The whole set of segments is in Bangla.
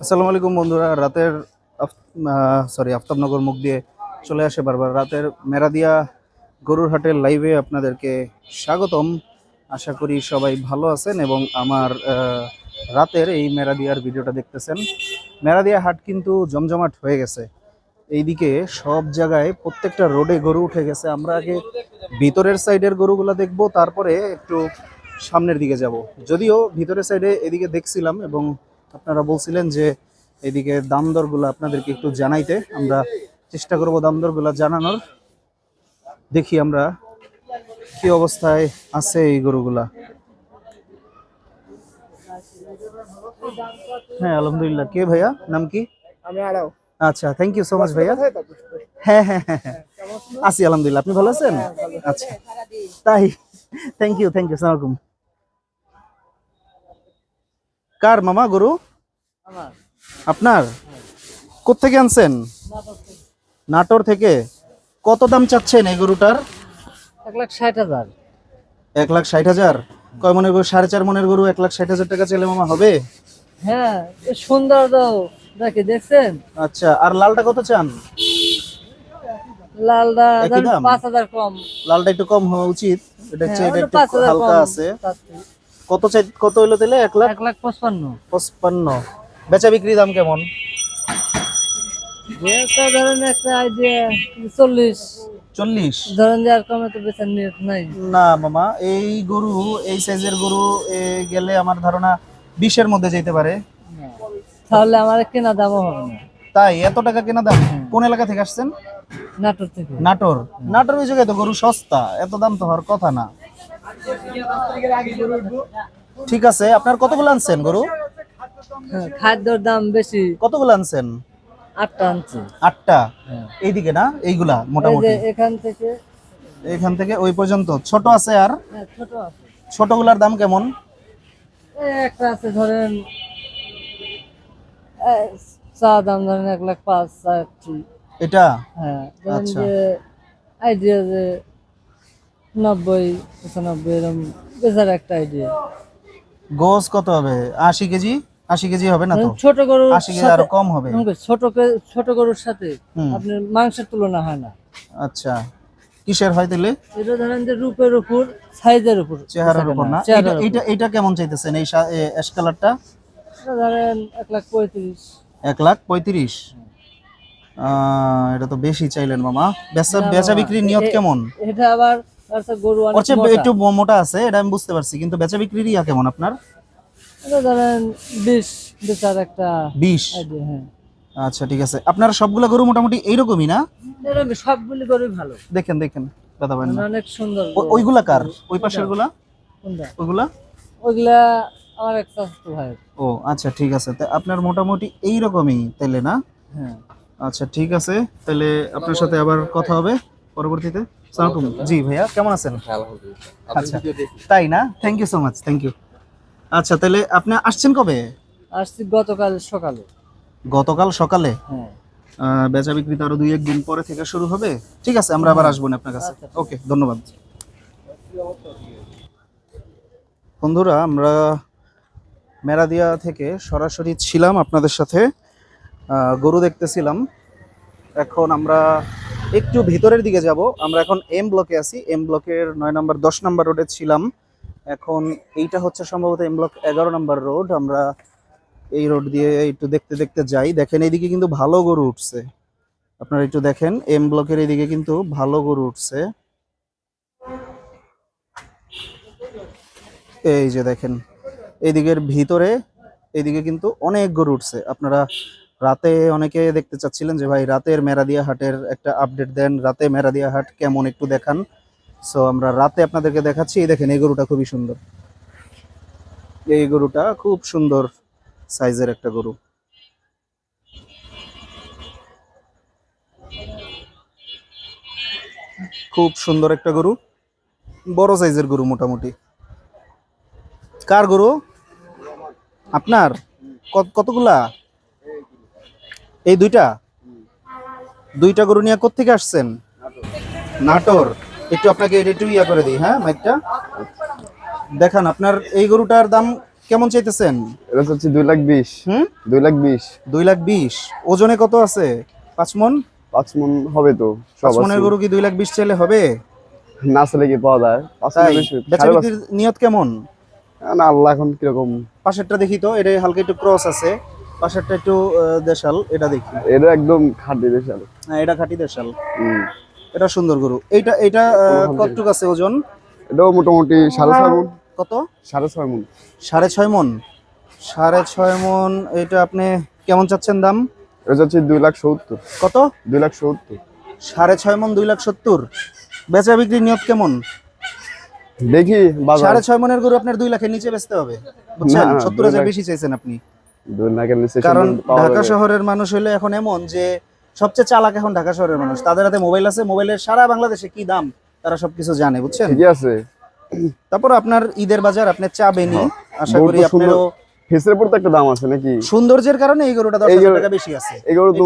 আসসালামু আলাইকুম বন্ধুরা, রাতের সরি আফতাবনগর মুখ দিয়ে চলে আসে বারবার। রাতের মেরাদিয়া গরুর হাটের লাইভে আপনাদেরকে স্বাগতম। আশা করি সবাই ভালো আছেন এবং আমার রাতের এই মেরাদিয়ার ভিডিওটা দেখতেছেন। মেরাদিয়া হাট কিন্তু জমজমাট হয়ে গেছে। এইদিকে সব জায়গায় প্রত্যেকটা রোডে গরু উঠে গেছে। আমরা আগে ভিতরের সাইডের গরুগুলো দেখব, তারপরে একটু সামনের দিকে যাব। যদিও ভিতরের সাইডে এদিকে দেখছিলাম এবং আপনারা বলছিলেন যে এদিকে দাম দরগুলো আপনাদেরকে একটু জানাইতে। আমরা চেষ্টা করব দাম দরগুলো জানানোর। দেখি আমরা কি অবস্থায় আছে এই গরুগুলা। হ্যাঁ আলহামদুলিল্লাহ। কে ভাইয়া? নাম কি? আমি আড়াও আচ্ছা থ্যাংক ইউ সো মাচ ভাইয়া। হ্যাঁ হ্যাঁ হ্যাঁ হ্যাঁ। আছি আলহামদুলিল্লাহ। আপনি ভালো আছেন? আচ্ছা। তাই থ্যাংক ইউ থ্যাংক ইউ সালামালাইকুম কার মামা গরু? আপনার? কোত্থেকে আনছেন? নাটোর থেকে। কত দাম চাচ্ছেন এই গরুটার? এক লাখ ষাট হাজার। এক লাখ ষাট হাজার? কয় মনের গরু? সাড়ে চার মনের গরু এক লাখ ষাট হাজার টাকা চাইলে মামা হবে? হ্যাঁ সুন্দর দাও। দেখি দেখছেন? আচ্ছা আর লালটা কত চান? দাম? পাঁচ হাজার কম। লালটা একটু কম হওয়া উচিত। এটা হচ্ছে হ্যাঁ, এটা একটু হালকা আছে। কত চাই কত হইল তাহলে? এক লাখ? এক লাখ পঁচপান্ন। পঁচপান্ন। বেচা বিক্রি দাম কেমন? ধরেন একটা আইডিয়া চল্লিশ। চল্লিশ? ধরেন যে আর কমে তো বেচার নিয়ত নাই। না মামা এই গরু এই সাইজের গরু এ, গেলে আমার ধারণা বিশের মধ্যে যেতে পারে। তাহলে আমার কেনা দামও হবে না। তাই এত টাকা কেনা দাম? কোন এলাকা থেকে আসছেন? নাটোর থেকে। নাটোর। নাটোর ওই জায়গায় তো গরু সস্তা এত দাম তো হওয়ার কথা না। ঠিক আছে আপনার কতগুলো আনছেন গরু? হ্যাঁ, খাদ্যর দাম বেশি। কতগুলো আনছেন? আটটা আনছি। আটটা? হ্যাঁ। এইদিকে না? এইগুলা মোটামুটি। এখান থেকে এখান থেকে ওই পর্যন্ত। ছোট আছে আর? হ্যাঁ, ছোট আছে। ছোটগুলার দাম কেমন? একটা আছে ধরেন চা দাম ধরেন এক লাখ পাঁচ এটা? হ্যাঁ আচ্ছা। আইডিয়া যে নব্বই পঁচানব্বই এরকম বেচার একটা আইডিয়া গোস কত হবে? আশি কেজি? আশি কেজি হবে না তো? ছোট গরুর আশি কেজি আরও কম হবে। ছোট ছোট গরুর সাথে হুম। আপনার মাংসের তুলনা হয় না। আচ্ছা। কিসের হয় তাহলে? এটা ধরেন যে রূপের উপর সাইজের উপর। চেহারার উপর না? এটা- এটা কেমন চাইতেছেন এই অ্যাশ কালারটা ধরেন এক লাখ পঁয়ত্রিশ। এক লাখ পঁয়ত্রিশ। এটা তো বেশি চাইলেন মামা। বেচা বেচা বিক্রির নিয়ত কেমন? এটা আবার আচ্ছা একটু মোটা আছে এটা আমি বুঝতে পারছি কিন্তু বেচা বিক্রির ইয়া কেমন আপনার? এটা ধরেন বিশ বেচার একটা বিশ? হ্যাঁ। আচ্ছা ঠিক আছে। আপনার সবগুলা গরু মোটামুটি এইরকমই না? সবগুলি গরুই ভালো। দেখেন দেখেন কথা বলেন না। মানে অনেক সুন্দর ওইগুলা কার? ওই পাশেরগুলা ওইগুলা? ওইগুলা আমার এক চাচাতো ভাই ও আচ্ছা ঠিক আছে। তা আপনার মোটামুটি এই রকমই তাইলে না? হ্যাঁ। আচ্ছা ঠিক আছে। তাহলে আপনার সাথে আবার কথা হবে পরবর্তীতে। জি ভাইয়া কেমন আছেন? আচ্ছা তাই না? Thank you so much thank you আচ্ছা তাহলে আপনি আসছেন কবে? আসছি গতকাল সকালে। গতকাল সকালে? হ্যাঁ। বেচা বিক্রি তো আরও দুই একদিন পরে থেকে শুরু হবে? ঠিক আছে আমরা আবার আসব না আপনার কাছে। ওকে ধন্যবাদ। বন্ধুরা আমরা মেরাদিয়া থেকে সরাসরি ছিলাম আপনাদের সাথে। গরু দেখতেছিলাম। এখন আমরা একটু ভিতরের দিকে যাব। আমরা এখন এম ব্লকে আছি। এম ব্লকের নয় নম্বর দশ নম্বর রোডে ছিলাম। এখন এইটা হচ্ছে সম্ভবত এম ব্লক এগারো নম্বর রোড আমরা এই রোড দিয়ে একটু দেখতে দেখতে যাই। দেখেন, এইদিকে কিন্তু ভালো গরু উঠছে। আপনারা একটু দেখেন এম ব্লকের এইদিকে কিন্তু ভালো গরু উঠছে। এই যে দেখেন, এইদিকের ভিতরে, এইদিকে কিন্তু অনেক গরু উঠছে। আপনারা রাতে অনেকে দেখতে চাচ্ছিলেন যে, ভাই, রাতের মেরাদিয়া হাটের একটা আপডেট দেন। রাতে মেরাদিয়া হাট কেমন একটু দেখান। সো আমরা রাতে আপনাদেরকে দেখাচ্ছি। এই দেখেন, এই গরুটা খুবই সুন্দর। এই গরুটা খুব সুন্দর সাইজের একটা গরু। খুব সুন্দর একটা গরু। বড় সাইজের গরু মোটামুটি। কার গরু? আপনার? কত- কতগুলা? এই দুইটা? দুইটা গরু নিয়ে কোত্থেকে আসছেন? নাটোর। একটু আপনাকে একটু ইয়া করে দিই হ্যাঁ মাইকটা? দেখান আপনার এই গরুটার দাম কেমন চাইতেছেন? এটা হচ্ছে দুই লাখ বিশ। হুম? দুই লাখ বিশ। দুই লাখ বিশ। ওজনে কত আছে? পাঁচ মন? পাঁচ মন হবে তো পাঁচ মনের গরু কি দুই লাখ বিশ চাইলে হবে? না চলে কি পাওয়া যায়? মন। বেচা বিক্রির নিয়ত কেমন? না আল্লাহ এখন কীরকম। পাশেরটা দেখি তো এটা হালকা একটু ক্রস আছে। পাশেরটা একটু দেশাল এটা দেখি। এটা একদম খাটি দেশাল। হ্যাঁ এটা খাঁটি দেশাল। হুম। এটা সুন্দর গরু। এইটা এটা কতটুকু আছে ওজন? এটাও মোটামুটি সাড়ে ছয় মন। কত? সাড়ে ছয় মন। সাড়ে ছয় মন। সাড়ে ছয় মন এটা আপনি কেমন চাচ্ছেন দাম? এটা হচ্ছে দুই লাখ সত্তর। কত? দুই লাখ সত্তর। সাড়ে ছয় মন দুই লাখ সত্তর। বেচা বিক্রির নিয়ত কেমন? দেখি সাড়ে ছয় মনের গরু আপনার দুই লাখের নিচে বেচতে হবে। বুঝছেন? সত্তর হাজার বেশি চাইছেন আপনি। কারণ ঢাকা শহরের মানুষ হলে এখন এমন যে সবচেয়ে চালাক এখন ঢাকা শহরের মানুষ। তাদের হাতে মোবাইল আছে মোবাইলের সারা বাংলাদেশে কি দাম তারা সবকিছু জানে বুঝছেন? ঠিকই আছে। তারপর আপনার ঈদের বাজার আপনি চাবেনি আশা করি আপনারও তো একটা দাম আছে নাকি? সৌন্দর্যের কারণে এই গরুটা টাকা বেশি আছে। তো।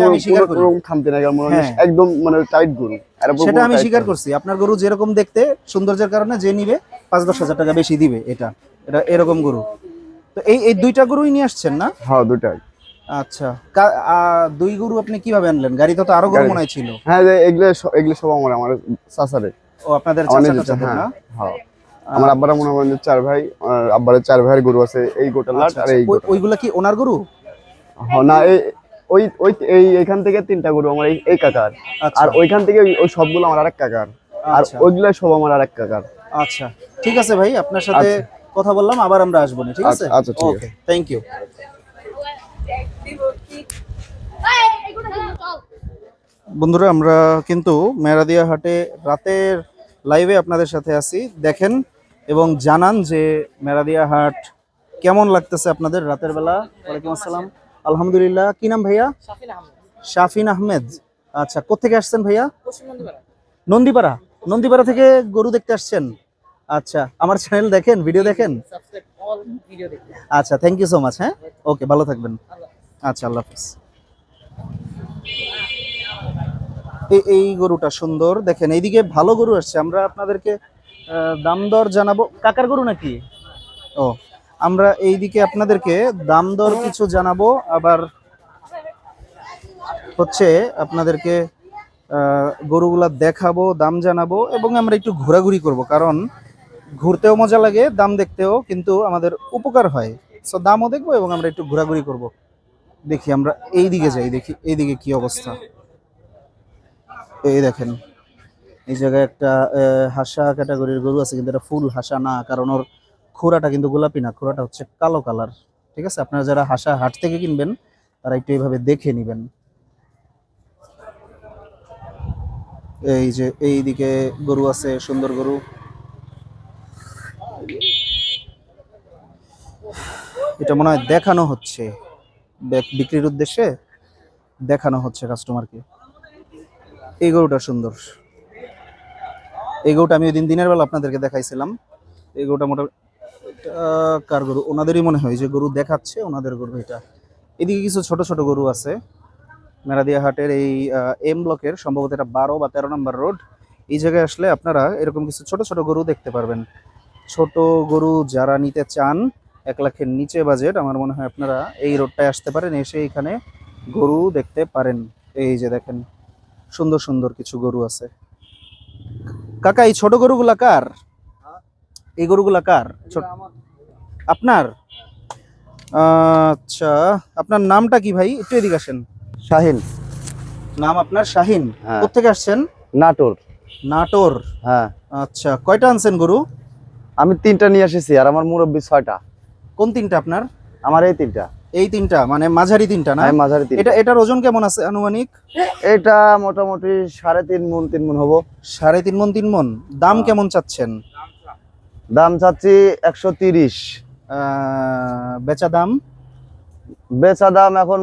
কোনো খামতি না মনে হ্যাঁ। একদম মানে টাইট গরু। সেটা আমি স্বীকার করছি। আপনার গরু যেরকম দেখতে সৌন্দর্যের কারণে যে নিবে পাঁচ দশ হাজার টাকা বেশি দিবে এটা। এটা এরকম গরু। তো এই এই দুইটা গরুই নিয়ে আসছেন না? হ্যাঁ দুটাই আচ্ছা। দুই গরু আপনি কীভাবে আনলেন? গাড়িতে তো আরও গরু মনে হয় ছিল। হ্যাঁ এগুলো এগুলো সব আমার আমার চাচারে। ও আপনাদের চাচা হ্যাঁ না? হ্যাঁ আমার আব্বারা মনে করেন যে চার ভাই আর আব্বারের চার ভাইয়ের গরু আছে এই গোটা লাট আচ্ছা, আর আচ্ছা। এই গোটা। ওইগুলা কি ওনার গরু? হ্যাঁ, না এই ওই ওই এই এখান থেকে তিনটা গরু আমার এই- কাকার। আচ্ছা। আর ওইখান থেকে ওই- সবগুলো আমার আরেক কাকার। আর আচ্ছা। ওইগুলা সব আমার আরেক কাকার। আচ্ছা। ঠিক আছে ভাই আপনার সাথে কথা বললাম আবার আমরা আসব না ঠিক আছে? আচ্ছা, আচ্ছা, ঠিক ওকে থ্যাংক ইউ বন্ধুরা আমরা কিন্তু মেরাদিয়া হাটে রাতের লাইভে আপনাদের সাথে আছি। দেখেন এবং জানান যে মেরাদিয়া হাট কেমন লাগতেছে আপনাদের রাতের বেলা। ওয়ালাইকুম আসসালাম। আলহামদুলিল্লাহ। কি নাম ভাইয়া? শাফিন আহমেদ। আচ্ছা কোথেকে আসছেন ভাইয়া? নন্দীপাড়া। নন্দীপাড়া থেকে গরু দেখতে আসছেন। আচ্ছা আমার চ্যানেল দেখেন ভিডিও দেখেন? আচ্ছা থ্যাংক ইউ সো মাচ হ্যাঁ? ওকে ভালো থাকবেন। আচ্ছা আল্লাহ হাফিজ। এই এই গরুটা সুন্দর দেখেন এইদিকে ভালো গরু আসছে। আমরা আপনাদেরকে দাম দর জানাব। কাকার গরু নাকি? ও আমরা এইদিকে আপনাদেরকে দাম দর কিছু জানাব। আবার হচ্ছে আপনাদেরকে গরুগুলা দেখাবো দাম জানাব এবং আমরা একটু ঘোরাঘুরি করব। কারণ ঘুরতেও মজা লাগে, দাম দেখতেও, কিন্তু আমাদের উপকার হয়। সো দামও দেখব এবং আমরা একটু ঘোরাঘুরি করব। দেখি আমরা এই দিকে যাই, দেখি এইদিকে কি অবস্থা। এই দেখেন, এই জায়গায় একটা হাসা ক্যাটাগরির গরু আছে, কিন্তু এটা ফুল হাসা না, কারণ ওর খোরাটা কিন্তু গোলাপি না, খোরাটা হচ্ছে কালো কালার। ঠিক আছে? আপনারা যারা হাসা হাট থেকে কিনবেন, তারা একটু এইভাবে দেখে নেবেন। এই যে এই দিকে গরু আছে, সুন্দর গরু। এটা মনে হয় দেখানো হচ্ছে। বিক্রির উদ্দেশ্যে দেখানো হচ্ছে কাস্টমারকে এই গরুটা সুন্দর। এই গরুটা আমি ওই দিন দিনের বেলা আপনাদেরকে দেখাইছিলাম। এই গরুটা মোটামুটি কার গরু? ওনাদেরই মনে হয়, যে গরু দেখাচ্ছে ওনাদের গরু এটা। এদিকে কিছু ছোট ছোট গরু আছে। মেরাদিয়া হাটের এই এম ব্লকের সম্ভবত এটা বারো বা তেরো নম্বর রোড। এই জায়গায় আসলে আপনারা এরকম কিছু ছোট ছোট গরু দেখতে পারবেন। ছোট গরু যারা নিতে চান এক লাখের নিচে বাজেট আমার মনে হয় আপনারা এই রোডটায় আসতে পারেন এসে এখানে গরু দেখতে পারেন। এই যে দেখেন সুন্দর সুন্দর কিছু গরু আছে। কাকা এই ছোট গরুগুলা কার? এই গরুগুলা কার? আপনার? আচ্ছা আপনার নামটা কি ভাই? একটু এদিকে আসেন। শাহিন। নাম আপনার শাহিন? হ্যাঁ। কোথেকে আসছেন? নাটোর। নাটোর। হ্যাঁ। আচ্ছা কয়টা আনছেন গরু? আমি তিনটা নিয়ে এসেছি আর আমার মুরব্বী ছয়টা। কোন তিনটা আপনার? আমার এই তিনটা। এই তিনটা মানে মাঝারি তিনটা না? মাঝারি তিনটা। এটা এটার ওজন কেমন আছে আনুমানিক? এটা মোটামুটি সাড়ে তিন মন তিন মন হব। সাড়ে তিন মন তিন মন। দাম হ্যাঁ। কেমন চাচ্ছেন? দাম চাচ্ছি একশো তিরিশ। বেচা দাম? বেচা দাম এখন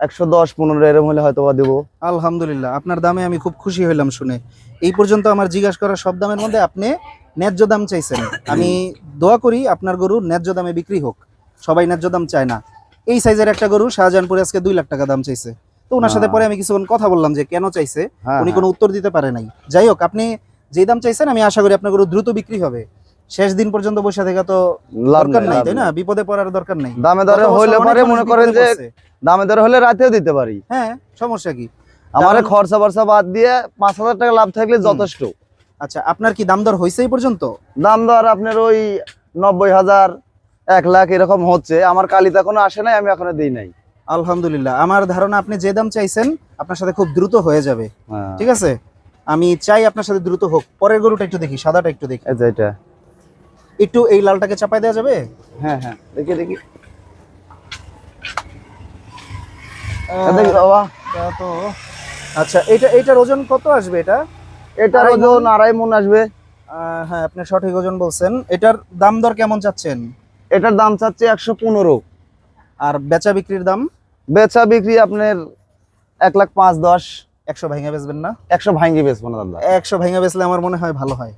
একশো দশ পনেরো এরম হলে হয়তো বা দেবো। আলহামদুলিল্লাহ আপনার দামে আমি খুব খুশি হইলাম শুনে। এই পর্যন্ত আমার জিজ্ঞাসা করা সব দামের মধ্যে আপনি ন্যায্য দাম চাইছেন। আমি দোয়া করি আপনার গরু ন্যায্য দামে বিক্রি হোক। সবাই ন্যায্য দাম চায় না। এই সাইজের একটা গরু শাহজাহানপুরে আজকে দুই লাখ টাকা দাম চাইছে। তো ওনার সাথে হ্যাঁ। পরে আমি কিছুক্ষণ কথা বললাম যে কেন চাইছে হ্যাঁ উনি কোনো উত্তর দিতে পারে নাই। যাই হোক আপনি যেই দাম চাইছেন আমি আশা করি আপনার গরু দ্রুত বিক্রি হবে। শেষ দিন পর্যন্ত বসে থেকে তো দরকার নাই তাই না? বিপদে পড়ার দরকার নেই। দামে দরে হইলে পরে মনে করেন যে দামে দরে হলে রাতেও দিতে পারি। হ্যাঁ সমস্যা কি? আমার খরচা বর্চা বাদ দিয়ে পাঁচ হাজার টাকা লাভ থাকলে যথেষ্ট। আচ্ছা আপনার কি দাম দর হয়েছে এই পর্যন্ত? দাম দর আপনার ওই নব্বই হাজার এক লাখ এরকম হচ্ছে। আমার কালিতে এখনও আসে নাই আমি এখনও দিই নাই। আলহামদুলিল্লাহ। আমার ধারণা আপনি যে দাম চাইছেন আপনার সাথে খুব দ্রুত হয়ে যাবে। হ্যাঁ, ঠিক আছে? আমি চাই আপনার সাথে দ্রুত হোক। পরের গরুটা একটু দেখি সাদাটা একটু দেখি। এটা। একটু এই লালটাকে চাপাই দেওয়া যাবে? হ্যাঁ হ্যাঁ। দেখি দেখি। আচ্ছা এটা এটার ওজন কত আসবে এটা? এটার? ওজন আড়াই মন আসবে। হ্যাঁ আপনি সঠিক ওজন বলছেন। এটার দাম দর কেমন চাচ্ছেন? এটার দাম চাচ্ছে একশো পনেরো। আর বেচা বিক্রির দাম? বেচা বিক্রি আপনার এক লাখ পাঁচ দশ। একশো ভাঙা বেচবেন না? একশো ভাঙ্গি বেচবো না দাদা। একশো ভাঙা বেচলে আমার মনে হয় ভালো হয়।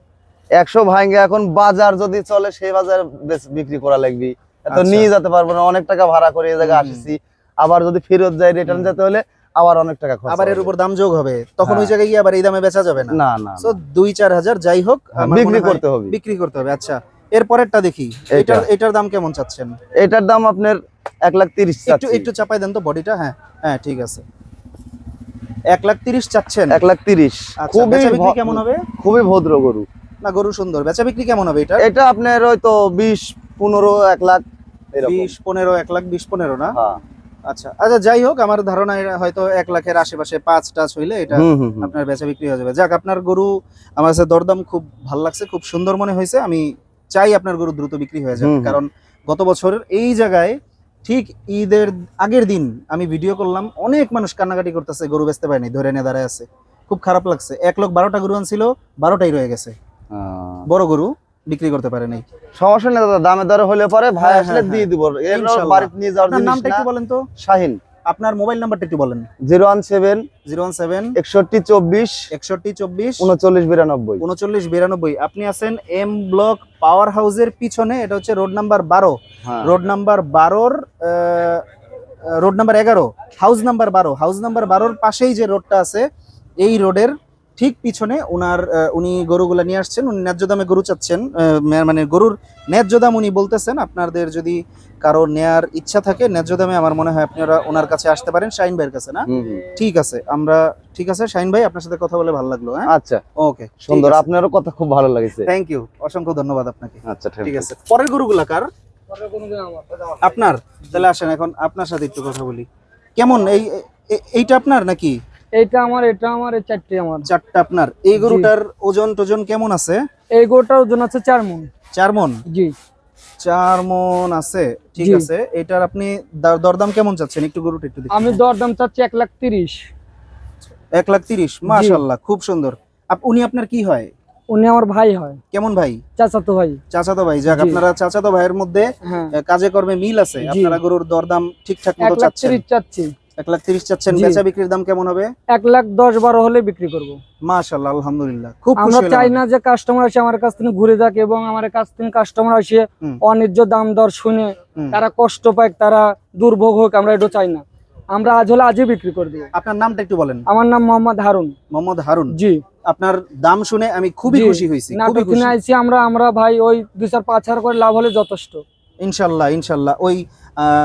একশো ভাঙ্গে এখন বাজার যদি চলে সেই বাজার বেচ- বিক্রি করা লাগবে। এত আচ্ছা। নিয়ে যেতে পারব না অনেক টাকা ভাড়া করে এই জায়গায়। আসছি। আবার যদি ফেরত যাই রিটার্ন যেতে হলে আবার অনেক টাকা খরচ আবার এর উপর দাম যোগ হবে। তখন ওই হ্যাঁ। জায়গায় গিয়ে আবার এই দামে বেচা যাবে না। না না তো দুই চার হাজার যাই হোক বিক্রি করতে হবে। বিক্রি করতে হবে। আচ্ছা এর পরেরটা দেখি এটার এটার দাম কেমন চাচ্ছেন? এটার দাম আপনার এক লাখ তিরিশ একটু একটু চাপাই দেন তো বডিটা। হ্যাঁ হ্যাঁ ঠিক আছে। এক লাখ তিরিশ চাচ্ছেন। এক লাখ তিরিশ। আচ্ছা খুবই বেচা বিক্রি কেমন হবে? খুবই ভদ্র গরু। না গরু সুন্দর। বেচা বিক্রি কেমন হবে এটা এটা আপনার ওই তো বিশ পনেরো এক লাখ। বিশ পনেরো এক লাখ বিশ পনেরো না? হ্যাঁ। আচ্ছা আচ্ছা যাই হোক আমার ধারণা হয়তো এক লাখের আশেপাশে পাঁচ টাচ হইলে এটা। আপনার বেচা বিক্রি হয়ে যাবে। যাক আপনার গরু আমার কাছে দরদাম খুব ভালো লাগছে খুব সুন্দর মনে হয়েছে। আমি চাই আপনার গরু দ্রুত বিক্রি হয়ে যাবে। কারণ গত বছরের এই জায়গায় ঠিক ঈদের আগের দিন আমি ভিডিও করলাম অনেক মানুষ কান্নাকাটি করতেছে গরু বেচতে পারেনি ধরে নিয়ে দাঁড়ায় আছে। খুব খারাপ লাগছে। এক লোক বারোটা গরু আনছিল বারোটাই রয়ে গেছে। বড় গরু। বিক্রি করতে পারে নাই। সমস্যা নেই দাদা দামে দরে হলে পরে ভাই হ্যাঁ, আসলে হ্যাঁ, দিয়ে দিব। এর ইনশাল্লাহ। বাড়িতে নিয়ে যাওয়ার জিনিস নামটা একটু বলেন তো। শাহিন। আপনার মোবাইল নাম্বারটা একটু বলেন। Zero one seven zero one seven একষট্টি চব্বিশ একষট্টি চব্বিশ উনচল্লিশ বিরানব্বই। উনচল্লিশ বিরানব্বই। আপনি আছেন এম ব্লক পাওয়ার হাউসের পিছনে এটা হচ্ছে রোড নাম্বার বারো। হ্যাঁ। রোড নাম্বার বারোর রোড নাম্বার এগারো হাউস নাম্বার বারো। হাউস নাম্বার বারোর পাশেই যে রোডটা আছে এই রোডের ঠিক পিছনে উনার আহ, উনি গরুগুলা নিয়ে আসছেন উনি ন্যায্য দামে গরু চাচ্ছেন মানে গরুর ন্যায্য দাম উনি বলতেছেন আপনাদের যদি কারও নেয়ার ইচ্ছা থাকে ন্যায্য দামে আমার মনে হয় আপনারা ওনার কাছে আসতে পারেন শাইন ভাইয়ের কাছে না। ঠিক আছে আমরা ঠিক আছে শাইন ভাই আপনার সাথে কথা বলে ভালো লাগল হ্যাঁ? আচ্ছা। ওকে সুন্দর আপনারও কথা খুব ভালো লাগছে। থ্যাংক ইউ অসংখ্য ধন্যবাদ আপনাকে। আচ্ছা ঠিক আছে পরের গরুগুলা কার? আপনার তাহলে আসেন এখন আপনার সাথে একটু কথা বলি। কেমন এই এইটা আপনার নাকি? এইটা আমার এটা আমার এই চারটে আমার। চারটা আপনার। এই গরুটার ওজন টোজন কেমন আছে? এই গোটার ওজন আছে চার মন। চার মন? জি। চার মন আছে ঠিক আছে। এটার আপনি দরদাম কেমন চাচ্ছেন? একটু গরুটা একটু আমি দরদাম চাচ্ছি এক লাখ তিরিশ। এক লাখ তিরিশ মাশাল্লাহ খুব সুন্দর। উনি আপনার কি হয়? উনি আমার ভাই হয়। কেমন ভাই? চাচাতো ভাই। চাচাতো ভাই যাক আপনারা চাচাতো ভাইয়ের মধ্যে হ্যাঁ। কাজে কর্মে মিল আছে। আপনারা গরুর দরদাম ঠিকঠাক মতো চাচ্ছেন। চাচ্ছি। এক লাখ তিরিশ চাচ্ছেন বেচা বিক্রির দাম কেমন হবে? এক লাখ দশ বারো হলে বিক্রি করব। মাশাল্লাহ আলহামদুলিল্লাহ খুব আমরা চাই না যে কাস্টমার এসে আমার কাছ থেকে ঘুরে যাক এবং আমার কাছ থেকে কাস্টমার। অন্যায্য দাম দর শুনে তারা কষ্ট তারা দুর্ভোগ হোক আমরা এটা চাই না। আমরা আজ হলে আজই বিক্রি করে দেবো। আপনার নামটা একটু বলেন। আমার নাম মোহাম্মদ হারুন। মোহাম্মদ হারুন? জি। আপনার দাম শুনে আমি খুবই খুশি হয়েছি নাটক খুশি কিনে আইছি আমরা আমরা ভাই ওই দুই চার পাঁচ হাজার করে লাভ হলে যথেষ্ট। ইনশাল্লাহ ইনশাল্লাহ ওই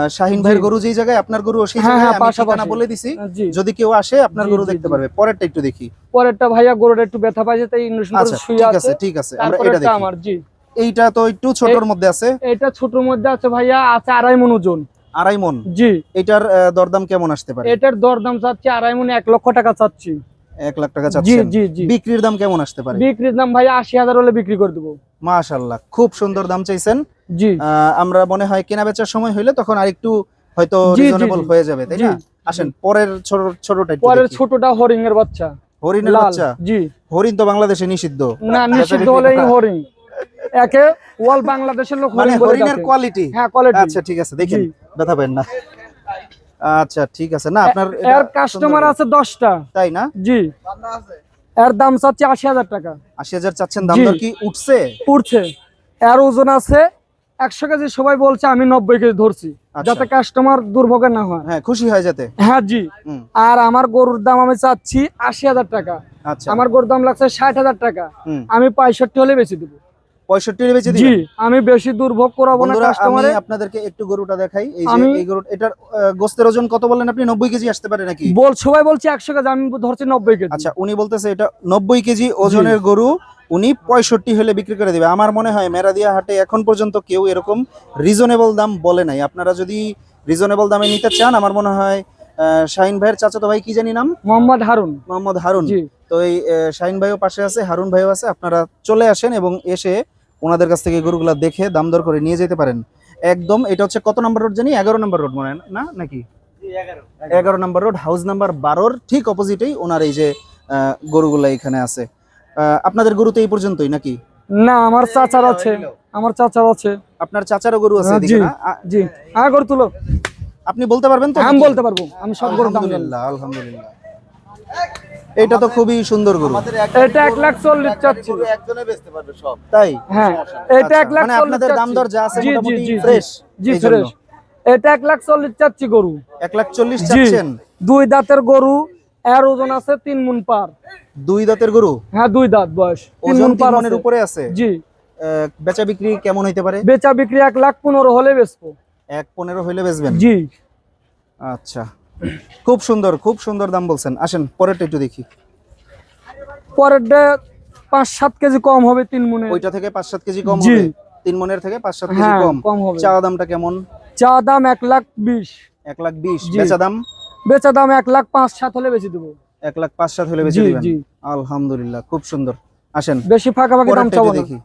শাহিন। ভাইয়ের গরু যেই জায়গায় আপনার গরু সেই হ্যাঁ, জায়গায় হ্যাঁ। ঠিকানা বলে দিছি? যদি কেউ আসে আপনার গরু দেখতে পারবে। পরেরটা একটু দেখি। পরেরটা ভাইয়া গরুটা একটু ব্যথা পাইছে তাই করে আচ্ছা শুয়ে ঠিক আছে। আছে ঠিক আছে আমরা এটা দেখি। আমার জি। এইটা তো একটু ছোটর মধ্যে আছে। এটা ছোটর মধ্যে আছে ভাইয়া আছে আড়াই মন ওজন। আড়াই মন জি। এটার দরদাম কেমন আসতে পারে? এটার দরদাম চাচ্ছি আড়াই মনে এক লক্ষ টাকা চাচ্ছি। এক লাখ টাকা চাচ্ছেন। জি জি বিক্রির দাম কেমন আসতে পারে? বিক্রির দাম ভাইয়া আশি হাজার হলে বিক্রি করে দেবো। মাশাল্লাহ খুব সুন্দর দাম চাইছেন। জি। আমরা মনে হয় কেনা বেচার সময় হইলে তখন আরেকটু হয়তো রিজনেবল হয়ে যাবে তাই না? আসেন পরের ছোট ছোটটা পরের ছোটটা হরিং এর বাচ্চা। হরিণের বাচ্চা? জি। হরিণ তো বাংলাদেশে নিষিদ্ধ। না নিষিদ্ধ হলেই হরিং একে ওয়াল বাংলাদেশের লোক মানে হরিণের কোয়ালিটি হ্যাঁ কোয়ালিটি আচ্ছা ঠিক আছে দেখেন। ব্যথা পাবেন না। আচ্ছা ঠিক আছে। না আপনার এর কাস্টমার আছে দশটা। তাই না? জি। এর দাম চাচ্ছি আশি হাজার টাকা। আশি হাজার চাচ্ছেন দাম দর কি উঠছে? উঠছে। এর ওজন আছে একশো কেজি সবাই বলছে আমি নব্বই কেজি ধরছি। আচ্ছা। যাতে কাস্টমার দুর্ভোগে না হয়। হ্যাঁ খুশি হয়ে যেতে। হ্যাঁ জি। আর আমার গরুর দাম আমি চাচ্ছি আশি হাজার টাকা। আচ্ছা। আমার গরুর দাম লাগছে ষাট হাজার টাকা। আমি পঁয়ষট্টি হলে বেশি দেবো। পঁয়ষট্টি বেচে জি আমি বেশি দুর্ভোগ করাবো না বন্ধুরা আমি আপনাদেরকে একটু গরুটা দেখাই। এই যে এই গরু এটার গোস্তের ওজন কত বলেন আপনি? নব্বই কেজি আসতে পারে নাকি? বল সবাই বলছে কেজি আমি ধরছি নব্বই কেজি। আচ্ছা উনি বলতেছে এটা নব্বই কেজি ওজনের গরু উনি পঁয়ষট্টি হলে বিক্রি করে দিবে। আমার মনে হয় মেরাদিয়া হাটে এখন পর্যন্ত কেউ এরকম রিজনেবল দাম বলে নাই। আপনারা যদি রিজনেবল দামে নিতে চান আমার মনে হয় শাহিন ভাইয়ের চাচাতো ভাই কি জানি নাম? মোহাম্মদ হারুন। মোহাম্মদ হারুন। তো এই শাহিন ভাইও পাশে আছে হারুন ভাইও আছে। আপনারা চলে আসেন এবং এসে ওনাদের কাছ থেকে গরুগুলা দেখে দাম দর করে নিয়ে যেতে পারেন। একদম এটা হচ্ছে কত নম্বর রোড জানি? এগারো নম্বর রোড মনে না? নাকি? এগারো নম্বর রোড হাউস নাম্বার বারোর ঠিক অপোজিটেই ওনার এই যে গরুগুলা এখানে আছে। আপনাদের গরু তো এই পর্যন্তই নাকি? না আমার চাচার আছে। আমার চাচার আছে। আপনার চাচারও গরু আছে হ্যাঁ, এদিকে জি। আ- জি। হ্যাঁ করে তুলো। আপনি বলতে পারবেন তো? আমি বলতে পারব। আমি সব দাম আলহামদুলিল্লাহ আলহামদুলিল্লাহ। এটা তো খুবই সুন্দর গরু। এটা এক লাখ চল্লিশ চাচ্ছি। একজনে বেচতে পারবে সব। তাই? হ্যাঁ এটা এক লাখ মানে আপনাদের দাম দর যা আছে মোটামুটি ফ্রেশ জি ফ্রেশ এটা এক লাখ চল্লিশ চাচ্ছি গরু। এক লাখ চল্লিশ চাচ্ছেন? দুই দাঁতের গরু এর ওজন আছে তিন মুন পার। দুই দাঁতের গরু? হ্যাঁ দুই দাঁত বয়স। তিন মুন পার মনের উপরে আছে? জি। আহ, বেচা বিক্রি কেমন হইতে পারে? বেচা বিক্রি এক লাখ পনেরো হলে বেচবো। এক পনেরো হইলে বেচবেন? জি। আচ্ছা। খুব সুন্দর খুব সুন্দর দাম বলছেন। আসেন পরেরটা একটু দেখি। পরেরটা পাঁচ সাত কেজি কম হবে তিন মুনে ওইটা থেকে পাঁচ সাত কেজি কম হবে। তিন মনের থেকে পাঁচ সাত কেজি হ্যাঁ কম। কম হবে। চাওয়া দামটা কেমন? চা দাম এক লাখ বিশ। এক লাখ বিশ। বেচা দাম? বেচা দাম এক লাখ পাঁচ সাত হলে বেশি দেবো। এক লাখ পাঁচ সাত হলে জি দিবেন? আলহামদুলিল্লাহ খুব সুন্দর। আসেন বেশি ফাঁকা ফাঁকি দাম চাবো দেখি।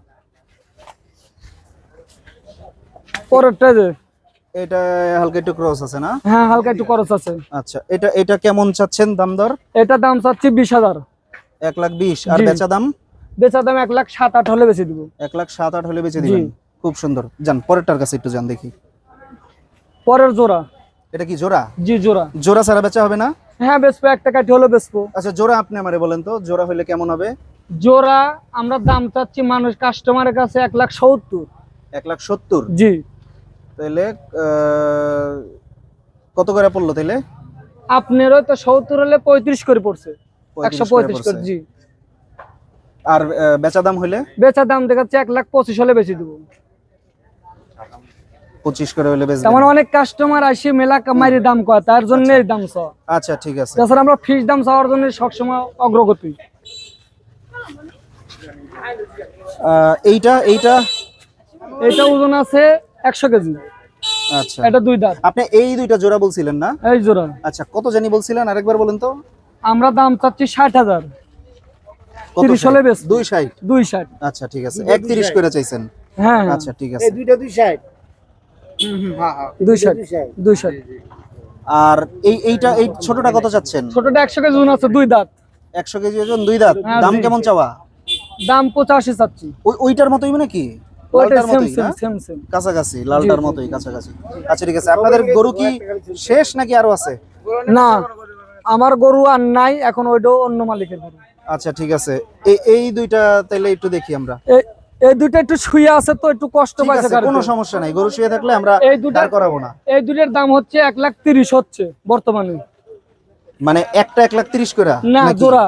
পরেরটা যে এটা হালকা একটু ক্রস আছে না? হ্যাঁ হালকা একটু খরচ আছে। আচ্ছা এটা এটা কেমন চাচ্ছেন দাম দর? এটা দাম চাচ্ছি লাখ বিশ আর জি। বেচা দাম? বেচা দাম লাখ সাত আট হলে দিব। লাখ সাত আট হলে বেচে জি। দিবেন খুব সুন্দর। যান পরেরটার কাছে একটু যান দেখি। পরের জোড়া। এটা কি জোড়া? জি জোড়া। জোড়া ছাড়া বেচা হবে না? হ্যাঁ বেচবো একটা কাঠি হলে বেচবো। আচ্ছা জোড়া আপনি আমারে বলেন তো জোড়া হলে কেমন হবে? জোড়া আমরা দাম চাচ্ছি মানুষ কাস্টমারের কাছে এক লাখ সত্তর। এক লাখ সত্তর? জি। তাহলে কত করে পড়ল তাহলে আপনারও তো সত্তর হলে পঁয়ত্রিশ করে পড়ছে। একশো পঁয়ত্রিশ করে জি। আর বেচা দাম হইলে? বেচা দাম দেখাচ্ছে এক লাখ পঁচিশ হলে বেশি দেবো। পঁচিশ করে হলে অনেক কাস্টমার আসে মেলা কামারি দাম কয় তার জন্য দাম আচ্ছা ঠিক আছে। তাছাড়া আমরা ফিস দাম চাওয়ার জন্য সবসময় অগ্রগতি। এইটা এইটা? এটা ওজন আছে একশো কেজি। আচ্ছা। এটা দুই দাঁত। আপনি এই দুইটা জোড়া বলছিলেন না? এই জোড়া। আচ্ছা কত জানি বলছিলেন? আরেকবার বলেন তো। আমরা দাম চাচ্ছি ষাট হাজার। কত তিরিশ হলে বেশ দুই ষাট? দুই ষাট। আচ্ছা ঠিক আছে। একত্রিশ করে চাইছেন। হ্যাঁ হ্যাঁ। আচ্ছা ঠিক আছে। দুইটা দুই ষাট। দুই ষাট। দুই ষাট। আর এই এইটা এই ছোটটা কত চাচ্ছেন? ছোটটা একশো কেজি ওজন আছে দুই দাঁত। একশো কেজি ওজন দুই দাঁত। হ্যাঁ, দাম কেমন চাওয়া? দাম পঁচাশি চাচ্ছি। ওই ওইটার মতোই নাকি? লালটার মতোই কাছাকাছি লালটার মতোই কাছাকাছি। আচ্ছা ঠিক আছে। আপনাদের গরু কি শেষ নাকি আরও আছে? না আমার গরু আর নাই এখন ওইটাও অন্য মালিকের গরু। আচ্ছা ঠিক আছে। এই এই দুইটা তাহলে একটু দেখি আমরা। এই- দুইটা একটু শুয়ে আছে তো একটু কষ্ট পাইছে কোনো সমস্যা নাই। গরু শুয়ে থাকলে আমরা এই দুটা করাবো না। এই দুটার দাম হচ্ছে এক লাখ তিরিশ হচ্ছে বর্তমানে। মানে একটা এক লাখ তিরিশ করে? না? জোড়া।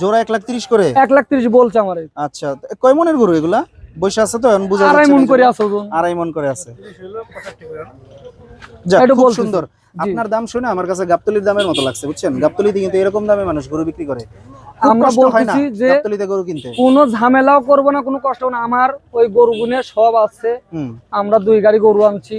জোড়া এক লাখ তিরিশ করে? এক লাখ তিরিশ বলছে আমার। আচ্ছা কয় মনের গরু এগুলা? বসে আছে তো এখন বোঝা আড়াই মন করে এগুলো। আছে ওজন। আড়াই মন করে আছে। যাক, খুব সুন্দর। আপনার দাম শুনে আমার কাছে গাবতলির দামের মতো লাগছে বুঝছেন? গাবতলিতে কিন্তু এরকম দামে মানুষ গরু বিক্রি করে। আমরা বলতেছি যে গাবতলিতে গরু কিনতে? কোনো ঝামেলাও করব না কোনো কষ্ট না। আমার ওই গরু গুনে সব আছে। আমরা দুই গাড়ি গরু আনছি।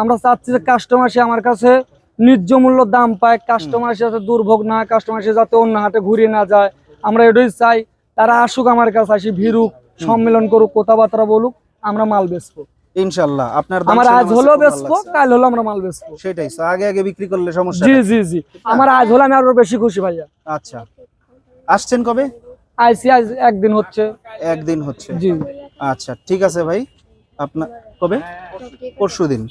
আমরা চাচ্ছি যে কাস্টমার সে আমার কাছে ন্যায্য মূল্য দাম পায়। কাস্টমার সে যাতে দুর্ভোগ না কাস্টমার সে যাতে অন্য হাটে ঘুরিয়ে না যায়। আমরা এটাই চাই তারা আসুক আমার কাছে আসি ভিড়ুক সম্মেলন করুক কথাবার্তা বলুক আমরা মাল বেচবো। ইনশাল্লাহ আপনার আমার আজ আমার হলেও কাছে খুব ভালো বেচবো কাল হলো আমরা মাল বেচবো। সেটাই আগে আগে বিক্রি করলে সমস্যা জি জি জি। আমার আজ হলে আমি আরও বেশি খুশি ভাইয়া। আচ্ছা। আসছেন কবে? আইসি আজ একদিন হচ্ছে। একদিন হচ্ছে। জি। আচ্ছা ঠিক আছে ভাই। আপনার কবে? পরশু দিন।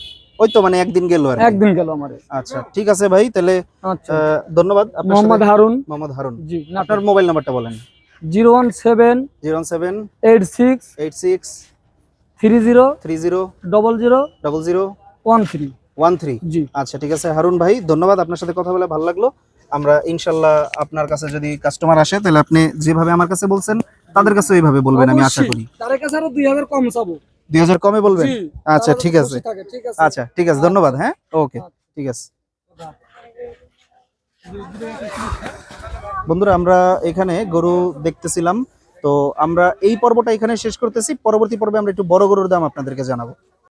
ওই তো মানে একদিন গেল আর একদিন গেল আমার। আচ্ছা ঠিক আছে ভাই তাহলে আচ্ছা। ধন্যবাদ মোহাম্মদ হারুন। মোহাম্মদ হারুন। জি আপনার মোবাইল নাম্বারটা বলেন। Zero one seven zero seven eight six eight six three zero three zero double zero double zero one three one three জি। আচ্ছা ঠিক আছে। হারুন ভাই ধন্যবাদ। আপনার সাথে কথা বলে ভালো লাগল। আমরা ইনশাল্লাহ আপনার কাছে যদি কাস্টমার আসে তাহলে আপনি যেভাবে আমার কাছে বলছেন তাদের কাছে এইভাবে বলবেন আমি আশা করি। তার কাছে আরও দুই হাজার কম চাবো। দুই হাজার কমে বলবেন? আচ্ছা, ঠিক আছে। থাকে, ঠিক আছে। আচ্ছা ঠিক আছে। ধন্যবাদ হ্যাঁ? ওকে ঠিক আছে। বন্ধুরা, আমরা এখানে গরু দেখতেছিলাম। তো আমরা এই পর্বটা এখানে শেষ করতেছি। পরবর্তী পর্বে আমরা একটু বড় গরুর দাম আপনাদেরকে জানাব।